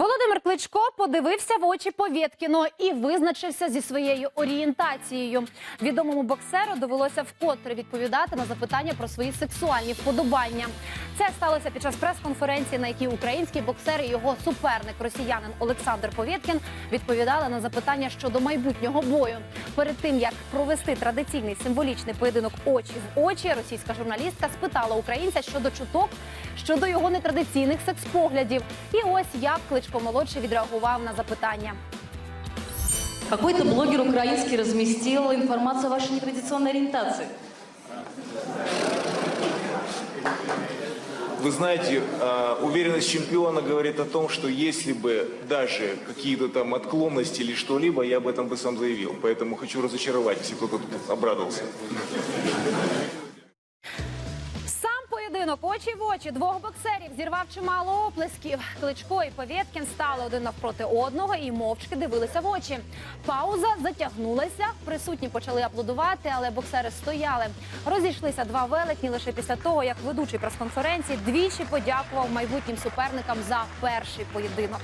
Володимир Кличко подивився в очі Повєткіно і визначився зі своєю орієнтацією. Відомому боксеру довелося вкотре відповідати на запитання про свої сексуальні вподобання. Це сталося під час прес-конференції, на якій український боксер і його суперник, росіянин Олександр Повєткін, відповідали на запитання щодо майбутнього бою. Перед тим як провести традиційний символічний поєдинок очі в очі, російська журналістка спитала українця щодо чуток щодо його нетрадиційних секс-поглядів. І ось як Кличко молодший відреагував на запитання. Какой-то блогер украинский разместил информацию о вашей нетрадиционной ориентации. Вы знаете, э, уверенность чемпиона говорит о том, что если бы даже какие-то там отклонности или что-либо, я об этом бы сам заявил. Поэтому хочу разочаровать, если кто-то обрадовался. Поєдинок очі в очі двох боксерів зірвав чимало оплесків. Кличко і Повєткін стали один навпроти одного і мовчки дивилися в очі. Пауза затягнулася. Присутні почали аплодувати, але боксери стояли. Розійшлися два велетні лише після того, як ведучий прес-конференції двічі подякував майбутнім суперникам за перший поєдинок.